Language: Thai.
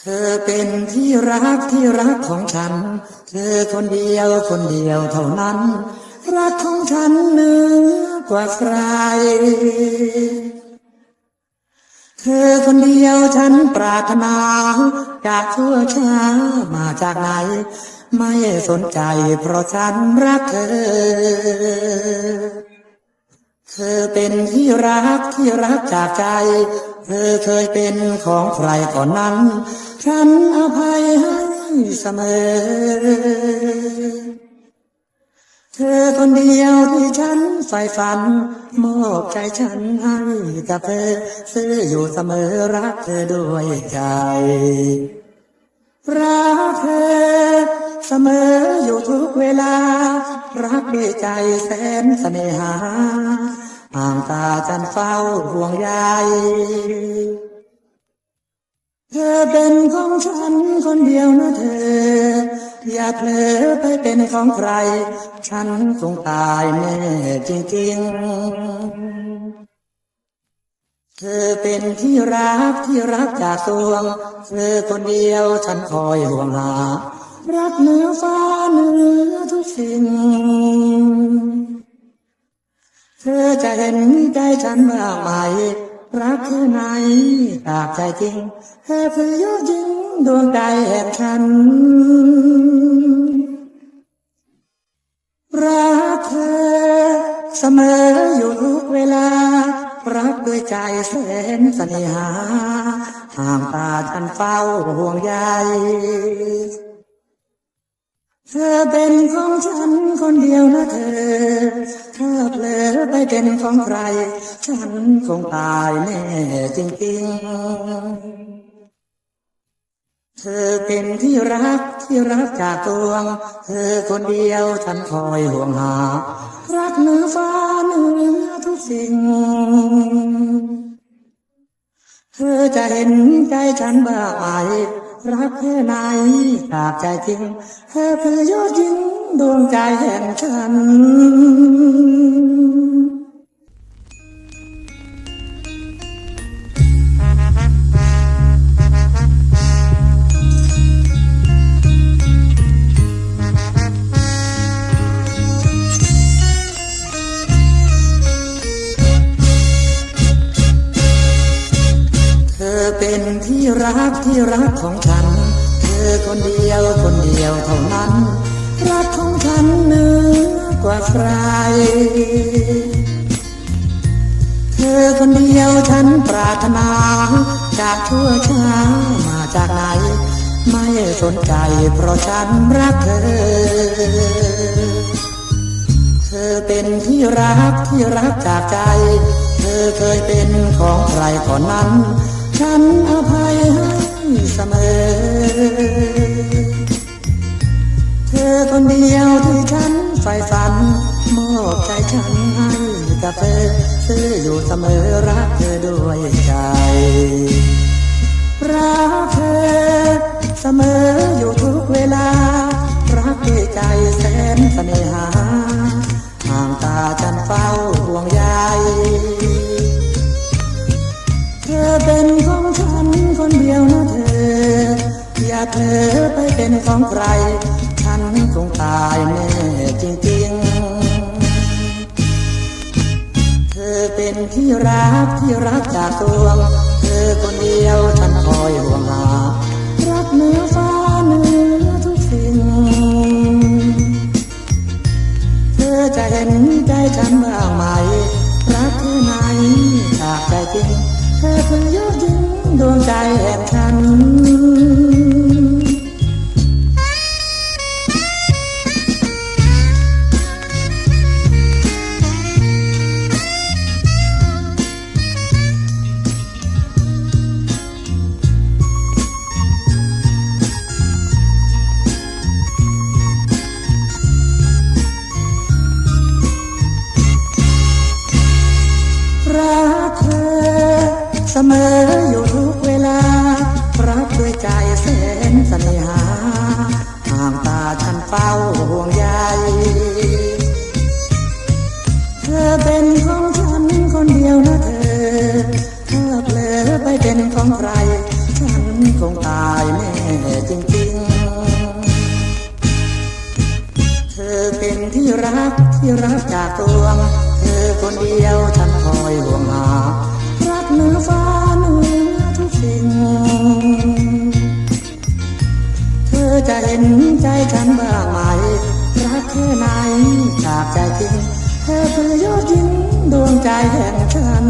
เธอเป็นที่รักที่รักของฉัน เธอคนเดียวคนเดียวเท่านั้น รักของฉันเหนือกว่าใคร เธอคนเดียวฉันปรารถนาจากชั่วช้ามาจากไหน ไม่สนใจเพราะฉันรักเธอ เธอเป็นที่รักที่รักจากใจ เธอเคยเป็นของใครก่อนนั้น ฉันอภัยให้เสมอ เธอคนเดียวที่ฉันใฝ่ฝัน มอบใจฉันให้กับเธอซื้ออยู่เสมอรักเธอด้วยใจ รักเธอเสมออยู่ทุกเวลา รักด้วยใจแสนเสน่หาห่างตาจันเฝ้าห่วงใย เธอเป็นของฉันคนเดียวนะเธอ อย่าเผลอไปเป็นของใคร ฉันคงตายแน่จริงๆ เธอเป็นที่รักที่รักจากสวง เธอคนเดียวฉันคอยห่วงหา รักเหนือฟ้าเหนือทุกสิ่ง เธอจะเห็นใจฉันบ้างไหม รักแค่ไหนตากใจจริงเธอคือยอดยิงดวงใจแห่งฉัน รักเธอเสมออยู่ทุกเวลา รักด้วยใจแสนสน่หา ห่างตาฉันเฝ้าห่วงใย ธอเป็นของฉันคนเดียวนะเธอ ถ้าเผลอไปเป็นของใคร ฉันคงตายแน่จริงๆ เธอเป็นที่รักที่รักจากดวง เธอคนเดียวฉันคอยห่วงหา รักเหนือฟ้าเหนือทุกสิ่ง เธอจะเห็นใจฉันบ้างไหม รักแค่ไหนจากใจจริงเธอคือยอดยิงดวงใจแห่งฉัน ที่รักที่รักของฉัน เธอคนเดียวคนเดียวเท่านั้น รักของฉันเหนือกว่าใคร เธอคนเดียวฉันปรารถนา จากชั่วช้ามาจากไหน ไม่สนใจเพราะฉันรักเธอ เธอเป็นที่รักที่รักจากใจ เธอเคยเป็นของใครก่อนนั้น ฉันอภัยให้เสมอ เธอคนเดียวที่ฉันใฝ่ฝัน มอบใจฉันให้กับเธอซื้ออยู่เสมอรักเธอด้วยใจ รักเธอ เป็นของฉันคนเดียวนะเธอ อย่าเธอไปเป็นของใคร ฉันคงตายแน่จริงๆ เธอเป็นที่รักที่รักจากดวง เธอคนเดียวฉันคอยห่วงหา รักเหนือฟ้าเหนือทุกสิ่ง เธอจะเห็นใจฉันบ้างไหม คือยอดยิงดวงใจแอบฉัน สมออยู่ทุกเวลา รักด้วยใจแสนสนิหาห่างตาฉันเฝ้าห่วงใยเธอเป็นของฉันคนเดียวนะเธอ เธอเปลือไปเป็นของใคร ฉันคงตายแน่จริงๆ เธอเป็นที่รักที่รักจากดวง เธอคนเดียวฉันคอยห่วงหา เหนือฟ้าเหนือทุกสิ่ง เธอจะเห็นใจฉันบ้างไหม รักแค่ไหนจากใจจริง เธอคือยอดยิ้งดวงใจแห่งฉัน